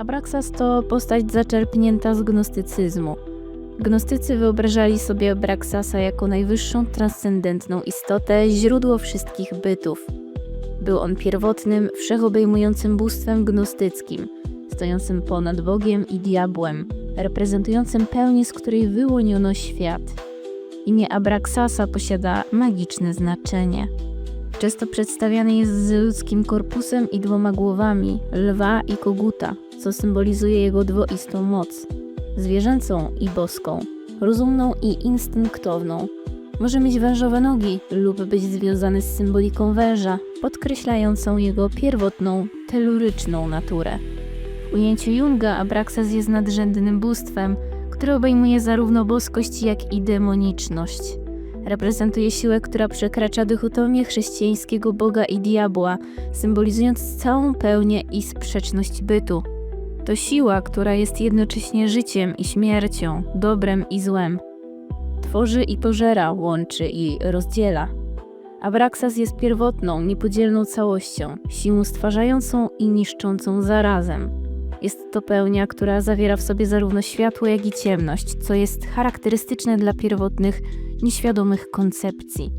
Abraxas to postać zaczerpnięta z gnostycyzmu. Gnostycy wyobrażali sobie Abraxasa jako najwyższą transcendentną istotę, źródło wszystkich bytów. Był on pierwotnym, wszechobejmującym bóstwem gnostyckim, stojącym ponad Bogiem i diabłem, reprezentującym pełnię, z której wyłoniono świat. Imię Abraxasa posiada magiczne znaczenie. Często przedstawiany jest z ludzkim korpusem i dwoma głowami, lwa i koguta, co symbolizuje jego dwoistą moc zwierzęcą i boską, rozumną i instynktowną. Może mieć wężowe nogi lub być związany z symboliką węża, podkreślającą jego pierwotną, teluryczną naturę. W ujęciu Junga Abraxas jest nadrzędnym bóstwem, które obejmuje zarówno boskość, jak i demoniczność. Reprezentuje siłę, która przekracza dychotomię chrześcijańskiego Boga i diabła, symbolizując całą pełnię i sprzeczność bytu. To siła, która jest jednocześnie życiem i śmiercią, dobrem i złem. Tworzy i pożera, łączy i rozdziela. Abraxas jest pierwotną, niepodzielną całością, siłą stwarzającą i niszczącą zarazem. Jest to pełnia, która zawiera w sobie zarówno światło, jak i ciemność, co jest charakterystyczne dla pierwotnych, nieświadomych koncepcji.